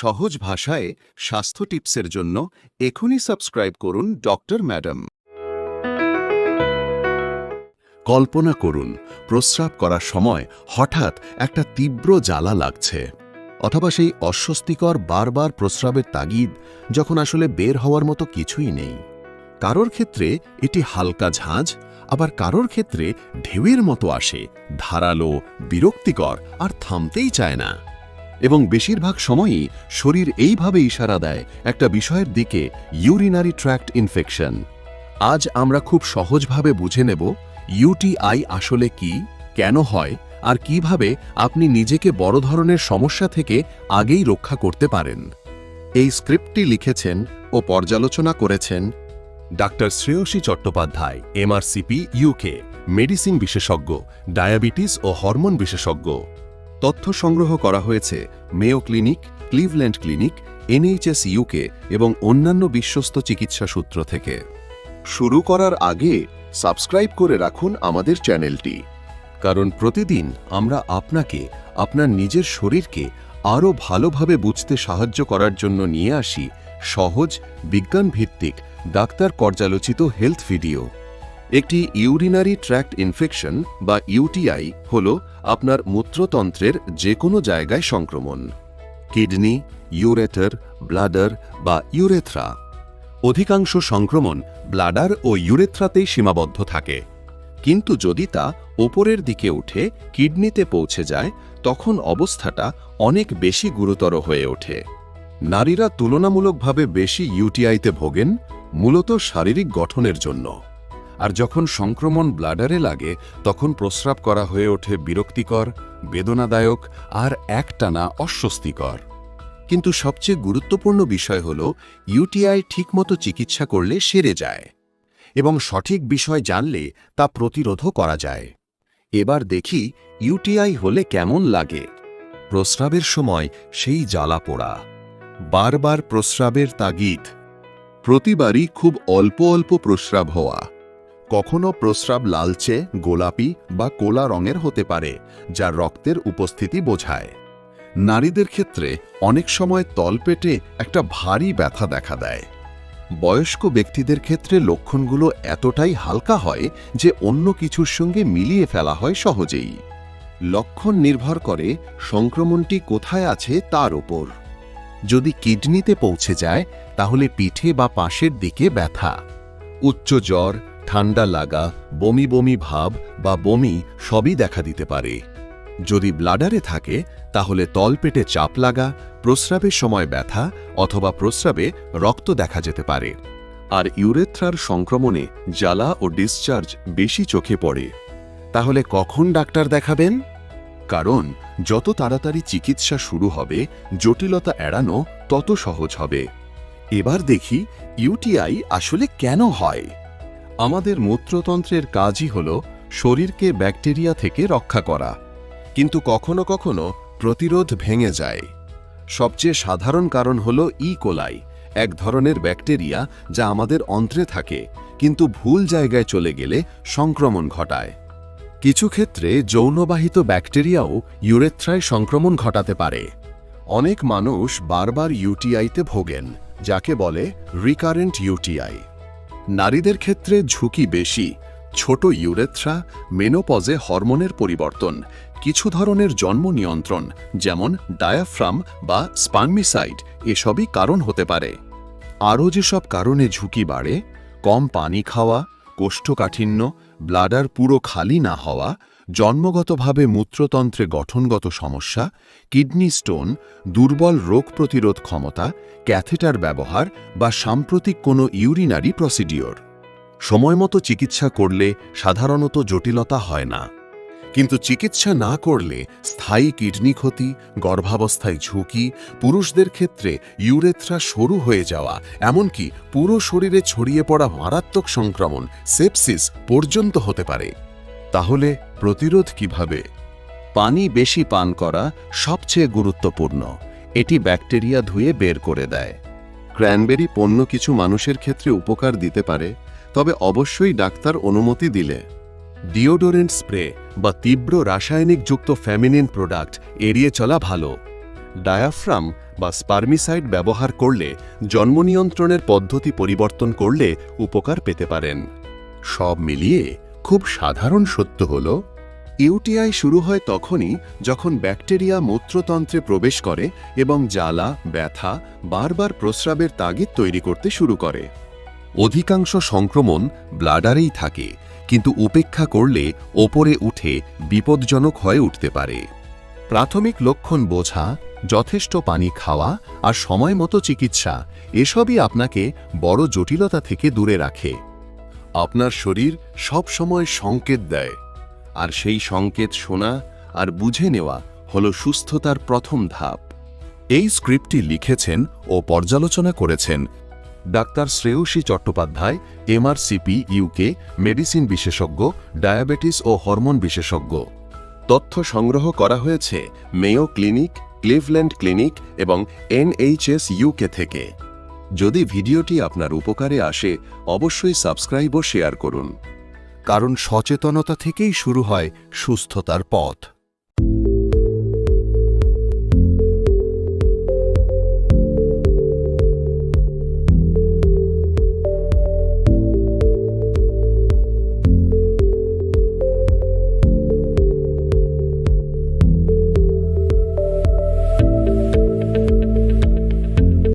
সহজ ভাষায় স্বাস্থ্য টিপসের জন্য এখনই সাবস্ক্রাইব করুন ডক্টর ম্যাডাম। কল্পনা করুন, প্রস্রাব করার সময় হঠাৎ একটা তীব্র জ্বালা লাগছে, অথবা সেই অস্বস্তিকর বারবার প্রস্রাবের তাগিদ যখন আসলে বের হওয়ার মতো কিছুই নেই। কারোর ক্ষেত্রে এটি হালকা ঝাঁজ, আবার কারোর ক্ষেত্রে ঢেউয়ের মতো আসে, ধারালো, বিরক্তিকর, আর থামতেই চায় না। এবং বেশিরভাগ সময়ই শরীর এইভাবে ইশারা দেয় একটা বিষয়ের দিকে ইউরিনারি ট্র্যাক্ট ইনফেকশন আজ আমরা খুব সহজভাবে বুঝে নেব ইউটিআই আসলে কি, কেন হয়, আর কীভাবে আপনি নিজেকে বড় ধরনের সমস্যা থেকে আগেই রক্ষা করতে পারেন। এই স্ক্রিপ্টটি লিখেছেন ও পর্যালোচনা করেছেন doctor Shreyasi Chattopadhyay, MRCP UK medicine বিশেষজ্ঞ, ডায়াবেটিস ও হরমোন বিশেষজ্ঞ। তথ্য সংগ্রহ করা হয়েছে Mayo clinic, Cleveland clinic, NHS UK এবং অন্যান্য বিশ্বস্ত চিকিৎসা সূত্র থেকে। শুরু করার আগে সাবস্ক্রাইব করে রাখুন আমাদের চ্যানেলটি। কারণ প্রতিদিন আমরা আপনাকে, আপনার নিজের শরীরকে আরও ভালোভাবে বুঝতে সাহায্য করার জন্য নিয়ে আসি সহজ, বিজ্ঞানভিত্তিক, ডাক্তার পর্যালোচিত হেলথ ভিডিও। একটি ইউরিনারি ট্র্যাক্ট ইনফেকশন বা ইউটিআই হল আপনার মূত্রতন্ত্রের যে কোনো জায়গায় সংক্রমণ, কিডনি, ইউরেটার, ব্লাডার বা ইউরেথ্রা। অধিকাংশ সংক্রমণ ব্লাডার ও ইউরেথ্রাতেই সীমাবদ্ধ থাকে। কিন্তু যদি তা ওপরের দিকে উঠে কিডনিতে পৌঁছে যায়, তখন অবস্থাটা অনেক বেশি গুরুতর হয়ে ওঠে। নারীরা তুলনামূলকভাবে বেশি ইউটিআইতে ভোগেন, মূলত শারীরিক গঠনের জন্য। আর যখন সংক্রমণ ব্লাডারে লাগে, তখন প্রস্রাব করা হয়ে ওঠে বিরক্তিকর, বেদনাদায়ক আর একটানা অস্বস্তিকর। কিন্তু সবচেয়ে গুরুত্বপূর্ণ বিষয় হল ইউটিআই ঠিকমতো চিকিৎসা করলে সেরে যায় এবং সঠিক বিষয় জানলে তা প্রতিরোধও করা যায়। এবার দেখি ইউটিআই হলে কেমন লাগে। প্রস্রাবের সময় সেই জ্বালা পোড়া। বারবার প্রস্রাবের তাগিদ। প্রতিবারই খুব অল্প অল্প প্রস্রাব হওয়া। কখনো প্রস্রাব লালচে, গোলাপি বা কোলা রঙের হতে পারে, যা রক্তের উপস্থিতি বোঝায়। নারীদের ক্ষেত্রে অনেক সময় তলপেটে একটা ভারী ব্যথা দেখা দেয়। বয়স্ক ব্যক্তিদের ক্ষেত্রে লক্ষণগুলো এতটাই হালকা হয় যে অন্য কিছুর সঙ্গে মিলিয়ে ফেলা হয় সহজেই। লক্ষণ নির্ভর করে সংক্রমণটি কোথায় আছে তার ওপর। যদি কিডনিতে পৌঁছে যায়, তাহলে পিঠে বা পাশের দিকে ব্যথা, উচ্চ জ্বর ঠান্ডা লাগা, বমি বমি ভাব বা বমি সবই দেখা দিতে পারে। যদি ব্লাডারে থাকে, তাহলে তলপেটে চাপ লাগা, প্রস্রাবের সময় ব্যথা অথবা প্রস্রাবে রক্ত দেখা যেতে পারে। আর ইউরেথ্রার সংক্রমণে জ্বালা ও ডিসচার্জ বেশি চোখে পড়ে। তাহলে কখন ডাক্তার দেখাবেন? কারণ, যত তাড়াতাড়ি চিকিৎসা শুরু হবে, জটিলতা এড়ানো তত সহজ হবে। এবার দেখি ইউটিআই আসলে কেন হয়। আমাদের মূত্রতন্ত্রের কাজই হল শরীরকে ব্যাকটেরিয়া থেকে রক্ষা করা। কিন্তু কখনো কখনো প্রতিরোধ ভেঙে যায়। সবচেয়ে সাধারণ কারণ হল ই কোলাই এক ধরনের ব্যাকটেরিয়া যা আমাদের অন্ত্রে থাকে, কিন্তু ভুল জায়গায় চলে গেলে সংক্রমণ ঘটায়। কিছু ক্ষেত্রে যৌনবাহিত ব্যাকটেরিয়াও ইউরেথ্রায় সংক্রমণ ঘটাতে পারে। অনেক মানুষ বারবার ইউটিআইতে ভোগেন, যাকে বলে রিকারেন্ট ইউটিআই নারীদের ক্ষেত্রে ঝুঁকি বেশি, ছোট ইউরেথ্রা, মেনোপজে হরমোনের পরিবর্তন, কিছু ধরনের জন্ম নিয়ন্ত্রণ, যেমন ডায়াফ্রাম বা স্পানমিসাইড এসবই কারণ হতে পারে। আরও যেসব কারণে ঝুঁকি বাড়ে, কম পানি খাওয়া, কোষ্ঠকাঠিন্য ব্লাডার পুরো খালি না হওয়া জন্মগতভাবে মূত্রতন্ত্রে গঠনগত সমস্যা, কিডনি স্টোন, দুর্বল রোগ প্রতিরোধ ক্ষমতা, ক্যাথেটার ব্যবহার বা সাম্প্রতিক কোনো ইউরিনারি প্রসিডিওর। সময়মতো চিকিৎসা করলে সাধারণত জটিলতা হয় না। কিন্তু চিকিৎসা না করলে স্থায়ী কিডনি ক্ষতি, গর্ভাবস্থায় ঝুঁকি, পুরুষদের ক্ষেত্রে ইউরেথ্রা সরু হয়ে যাওয়া, এমনকি পুরো শরীরে ছড়িয়ে পড়া মারাত্মক সংক্রমণ, সেপসিস পর্যন্ত হতে পারে। তাহলে প্রতিরোধ কীভাবে? পানি বেশি পান করা সবচেয়ে গুরুত্বপূর্ণ। এটি ব্যাকটেরিয়া ধুয়ে বের করে দেয়। ক্র্যানবেরি পণ্য কিছু মানুষের ক্ষেত্রে উপকার দিতে পারে তবে অবশ্যই ডাক্তার অনুমতি দিলে। ডিওডোরেন্ট স্প্রে বা তীব্র রাসায়নিকযুক্ত ফ্যামিনিন প্রোডাক্ট এড়িয়ে চলা ভালো। ডায়াফ্রাম বা স্পার্মিসাইড ব্যবহার করলে জন্ম নিয়ন্ত্রণের পদ্ধতি পরিবর্তন করলে উপকার পেতে পারেন। সব মিলিয়ে খুব সাধারণ সত্য হল, ইউটিআই শুরু হয় তখনই যখন ব্যাকটেরিয়া মূত্রতন্ত্রে প্রবেশ করে এবং জ্বালা, ব্যথা, বারবার প্রস্রাবের তাগিদ তৈরি করতে শুরু করে। অধিকাংশ সংক্রমণ ব্লাডারেই থাকে, কিন্তু উপেক্ষা করলে ওপরে উঠে বিপজ্জনক হয়ে উঠতে পারে। প্রাথমিক লক্ষণ বোঝা, যথেষ্ট পানি খাওয়া আর সময় মতো চিকিৎসা, এসবই আপনাকে বড় জটিলতা থেকে দূরে রাখে। আপনার শরীর সব সময় সংকেত দেয়। আর সেই সংকেত শোনা আর বুঝে নেওয়া হল সুস্থতার প্রথম ধাপ। এই স্ক্রিপ্টটি লিখেছেন ও পর্যালোচনা করেছেন doctor Shreyasi Chattopadhyay, MRCP UK medicine বিশেষজ্ঞ, ডায়াবেটিস ও হরমোন বিশেষজ্ঞ। তথ্য সংগ্রহ করা হয়েছে মেয়ো ক্লিনিক, ক্লিভল্যান্ড ক্লিনিক এবং এনএইচএস ইউকে থেকে। যদি ভিডিওটি আপনার উপকারে আসে, অবশ্যই সাবস্ক্রাইব ও শেয়ার করুন। কারণ সচেতনতা থেকেই শুরু হয় সুস্থতার পথ।